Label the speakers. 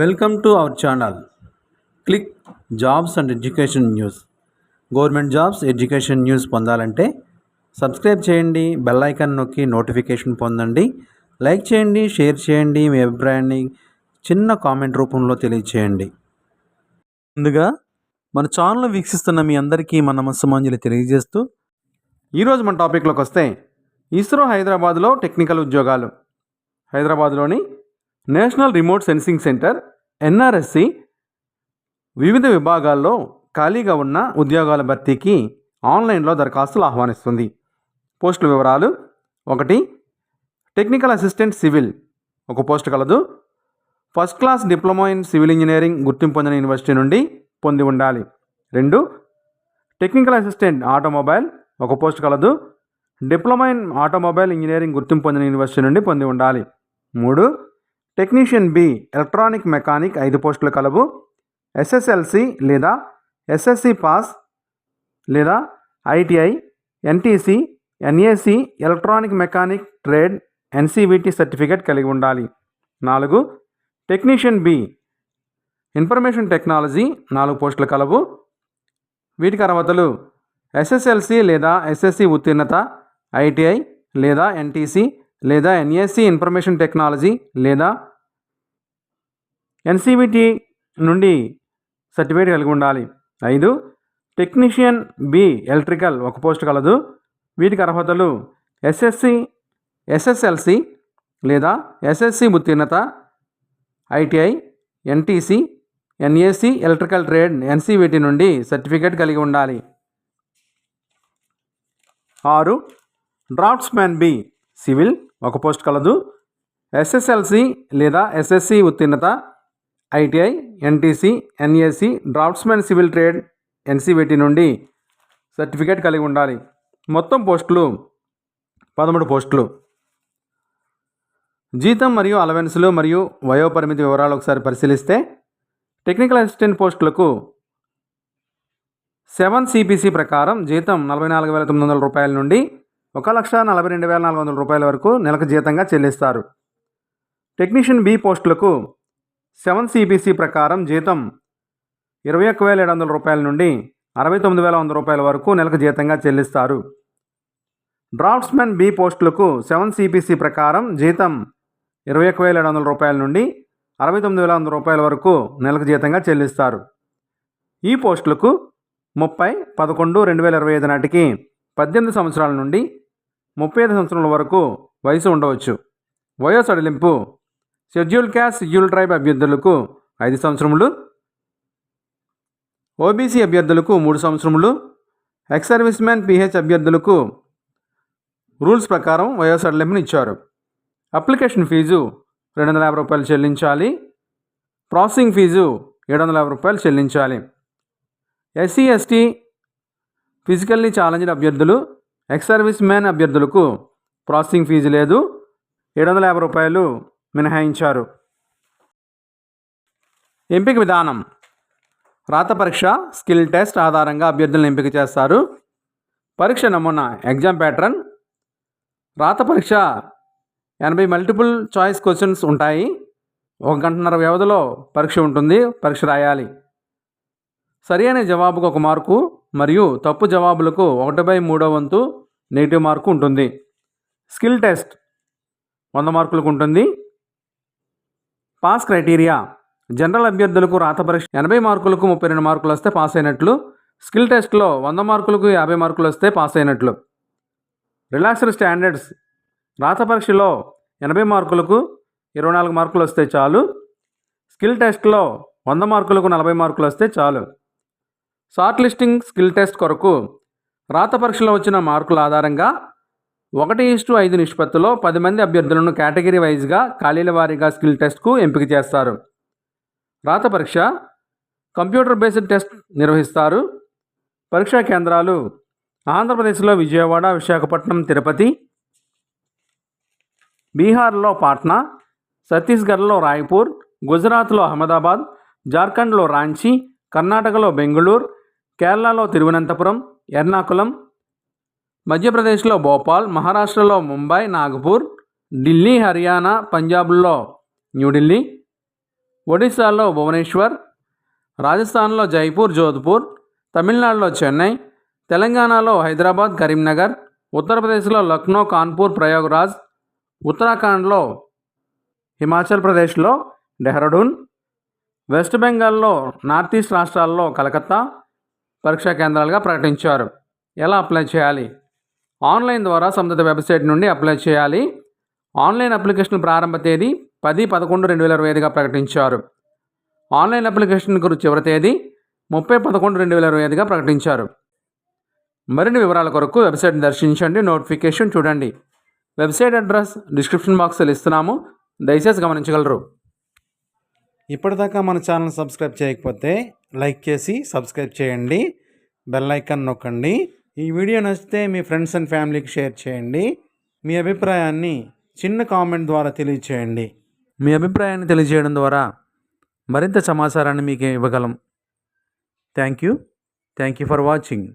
Speaker 1: Welcome to our channel click jobs and education news government jobs education news పొందాలంటే subscribe చేయండి bell icon నొక్కి notification పొందండి. Like చేయండి share చేయండి మీ అభిప్రాయాన్ని చిన్న కామెంట్ రూపంలో తెలియచేయండి. ముందుగా మన ఛానల్ వీక్షిస్తున్న మీ అందరికీ మన మనస్సుమాంజలి తెలియజేస్తూ ఈరోజు మన టాపిక్లోకి వస్తే ఇస్రో హైదరాబాద్లో టెక్నికల్ ఉద్యోగాలు. హైదరాబాద్లోని national remote sensing centre NRSC వివిధ విభాగాల్లో ఖాళీగా ఉన్న ఉద్యోగాల భర్తీకి ఆన్లైన్లో దరఖాస్తులు ఆహ్వానిస్తుంది. పోస్టుల వివరాలు ఒకటి టెక్నికల్ అసిస్టెంట్ సివిల్ ఒక పోస్ట్ కలదు. First class diploma in civil engineering గుర్తింపు పొందిన యూనివర్సిటీ నుండి పొంది ఉండాలి. రెండు టెక్నికల్ అసిస్టెంట్ ఆటోమొబైల్ ఒక పోస్ట్ కలదు. డిప్లొమా ఇన్ ఆటోమొబైల్ ఇంజనీరింగ్ గుర్తింపు పొందిన యూనివర్సిటీ నుండి పొంది ఉండాలి. మూడు టెక్నీషియన్ బి ఎలక్ట్రానిక్ మెకానిక్ ఐదు పోస్టులు కలవు. ఎస్ఎస్ఎల్సి లేదా ఎస్ఎస్సి పాస్ లేదా ITI NTC NAC electronic mechanic trade NCVT certificate కలిగి ఉండాలి. నాలుగు టెక్నీషియన్ బి ఇన్ఫర్మేషన్ టెక్నాలజీ నాలుగు పోస్టులు కలవు. వీటికి అర్హతలు ఎస్ఎస్ఎల్సి లేదా ఎస్ఎస్సి ఉత్తీర్ణత ఐటీఐ లేదా ఎన్టీసీ లేదా ఎన్ఎస్సి ఇన్ఫర్మేషన్ టెక్నాలజీ లేదా ఎన్సీవిటి నుండి సర్టిఫికేట్ కలిగి ఉండాలి. ఐదు టెక్నీషియన్ బి ఎలక్ట్రికల్ ఒక పోస్ట్ కలదు. వీటికి అర్హతలు ఎస్ఎస్సి ఎస్ఎస్ఎల్సి లేదా ఎస్ఎస్సి ఉత్తీర్ణత ITI NTC NAC electrical trade NCVT నుండి సర్టిఫికేట్ కలిగి ఉండాలి. ఆరు డ్రాఫ్ట్స్మ్యాన్ బి సివిల్ ఒక పోస్ట్ కలదు. ఎస్ఎస్ఎల్సి లేదా ఎస్ఎస్సి ఉత్తీర్ణత ITI NTC NAC draftsmen civil trade NCVT నుండి సర్టిఫికేట్ కలిగి ఉండాలి. మొత్తం పోస్టులు పదమూడు పోస్టులు. జీతం మరియు అలవెన్స్లు మరియు వయోపరిమితి వివరాలు ఒకసారి పరిశీలిస్తే టెక్నికల్ అసిస్టెంట్ పోస్టులకు సెవెన్ సిపిసి ప్రకారం జీతం నలభై నాలుగు వేల తొమ్మిది వందల రూపాయల నుండి ఒక లక్ష నలభై రెండు వేల నాలుగు వందల రూపాయల వరకు నెలకు జీతంగా చెల్లిస్తారు. టెక్నీషియన్ బి పోస్టులకు సెవెన్ సిబిసి ప్రకారం జీతం ఇరవై ఒక్క వేల ఏడు వందల రూపాయల నుండి అరవై తొమ్మిది వేల వంద రూపాయల వరకు నెలకు జీతంగా చెల్లిస్తారు. డ్రాఫ్ట్స్మెన్ బి పోస్టులకు సెవెన్ సిపిసి ప్రకారం జీతం ఇరవై ఒక్క వేల ఏడు వందల రూపాయల నుండి అరవై తొమ్మిది వేల వంద రూపాయల వరకు నెలకు జీతంగా చెల్లిస్తారు. ఈ పోస్టులకు ముప్పై పదకొండు రెండు వేల ఇరవై ఐదు నాటికి పద్దెనిమిది సంవత్సరాల నుండి ముప్పై ఐదు సంవత్సరాల వరకు వయసు ఉండవచ్చు. వయో సడలింపు షెడ్యూల్ క్యాస్ట్ షెడ్యూల్ ట్రైబ్ అభ్యర్థులకు ఐదు సంవత్సరములు. ఓబీసీ అభ్యర్థులకు మూడు సంవత్సరములు. ఎక్స్ సర్వీస్ మ్యాన్ పిహెచ్ అభ్యర్థులకు రూల్స్ ప్రకారం వయో సడలింపును ఇచ్చారు. అప్లికేషన్ ఫీజు రెండు వందల యాభై రూపాయలు చెల్లించాలి. ప్రాసెసింగ్ ఫీజు ఏడు వందల యాభై రూపాయలు చెల్లించాలి. ఎస్సీ ఎస్టీ ఫిజికల్లీ ఛాలెంజ్డ్ అభ్యర్థులు ఎక్స్ సర్వీస్ మ్యాన్ అభ్యర్థులకు ప్రాసెసింగ్ ఫీజు లేదు. ఏడు వందల యాభై రూపాయలు మినహాయించారు. ఎంపిక విధానం. రాత పరీక్ష స్కిల్ టెస్ట్ ఆధారంగా అభ్యర్థులను ఎంపిక చేస్తారు. పరీక్ష నమూనా ఎగ్జామ్ ప్యాటర్న్ రాత పరీక్ష ఎనభై మల్టిపుల్ చాయిస్ క్వశ్చన్స్ ఉంటాయి. ఒక గంటన్నర వ్యవధిలో పరీక్ష ఉంటుంది పరీక్ష రాయాలి. సరి అయిన జవాబుకు ఒక మార్కు మరియు తప్పు జవాబులకు ఒకటి బై మూడో వంతు నెగిటివ్ మార్కు ఉంటుంది. స్కిల్ టెస్ట్ వంద మార్కులకు ఉంటుంది. పాస్ క్రైటీరియా జనరల్ అభ్యర్థులకు రాత పరీక్ష ఎనభై మార్కులకు ముప్పై రెండు మార్కులు వస్తే పాస్ అయినట్లు. స్కిల్ టెస్ట్లో వంద మార్కులకు యాభై మార్కులు వస్తే పాస్ అయినట్లు. రిలాక్స్డ్ స్టాండర్డ్స్ రాత పరీక్షలో ఎనభై మార్కులకు ఇరవై నాలుగు మార్కులు వస్తే చాలు. స్కిల్ టెస్ట్లో వంద మార్కులకు నలభై మార్కులు వస్తే చాలు. షార్ట్ లిస్టింగ్ స్కిల్ టెస్ట్ కొరకు రాత పరీక్షలో వచ్చిన మార్కుల ఆధారంగా ఒకటి ఇస్టు ఐదు నిష్పత్తిలో పది మంది అభ్యర్థులను కేటగిరీ వైజ్గా ఖాళీల వారీగా స్కిల్ టెస్ట్కు ఎంపిక చేస్తారు. రాత పరీక్ష కంప్యూటర్ బేస్డ్ టెస్ట్ నిర్వహిస్తారు. పరీక్షా కేంద్రాలు ఆంధ్రప్రదేశ్లో విజయవాడ విశాఖపట్నం తిరుపతి బీహార్లో పాట్నా ఛత్తీస్గఢ్లో రాయ్పూర్ గుజరాత్లో అహ్మదాబాద్ జార్ఖండ్లో రాంచీ కర్ణాటకలో బెంగళూరు కేరళలో తిరువనంతపురం ఎర్నాకుళం మధ్యప్రదేశ్లో భోపాల్ మహారాష్ట్రలో ముంబై నాగపూర్ ఢిల్లీ హర్యానా పంజాబ్లో న్యూఢిల్లీ ఒడిశాలో భువనేశ్వర్ రాజస్థాన్లో జైపూర్ జోధ్పూర్ తమిళనాడులో చెన్నై తెలంగాణలో హైదరాబాద్ కరీంనగర్ ఉత్తరప్రదేశ్లో లక్నో కాన్పూర్ ప్రయాగ్రాజ్ ఉత్తరాఖండ్లో హిమాచల్ ప్రదేశ్లో డెహ్రాడూన్ వెస్ట్ బెంగాల్లో నార్త్ ఈస్ట్ రాష్ట్రాల్లో కలకత్తా పరీక్షా కేంద్రాలుగా ప్రకటించారు. ఎలా అప్లై చేయాలి? ఆన్లైన్ ద్వారా సంబంధిత వెబ్సైట్ నుండి అప్లై చేయాలి. ఆన్లైన్ అప్లికేషన్ ప్రారంభ తేదీ పది పదకొండు రెండు వేల ఇరవై ఐదుగా ప్రకటించారు. ఆన్లైన్ అప్లికేషన్ గురించి చివరి తేదీ ముప్పై పదకొండు రెండు వేల ఇరవై ఐదుగా ప్రకటించారు. మరిన్ని వివరాల కొరకు వెబ్సైట్ దర్శించండి నోటిఫికేషన్ చూడండి. వెబ్సైట్ అడ్రస్ డిస్క్రిప్షన్ బాక్స్లో ఇస్తున్నాము. దయచేసి గమనించగలరు. ఇప్పటిదాకా మన ఛానల్ సబ్స్క్రైబ్ చేయకపోతే లైక్ చేసి సబ్స్క్రైబ్ చేయండి. బెల్ ఐకాన్ నొక్కండి. ఈ వీడియో నచ్చితే మీ ఫ్రెండ్స్ అండ్ ఫ్యామిలీకి షేర్ చేయండి. మీ అభిప్రాయాన్ని చిన్న కామెంట్ ద్వారా తెలియచేయండి. మీ అభిప్రాయాన్ని తెలియజేయడం ద్వారా మరింత సమాచారాన్ని మీకు ఇవ్వగలం. Thank you. Thank you for watching.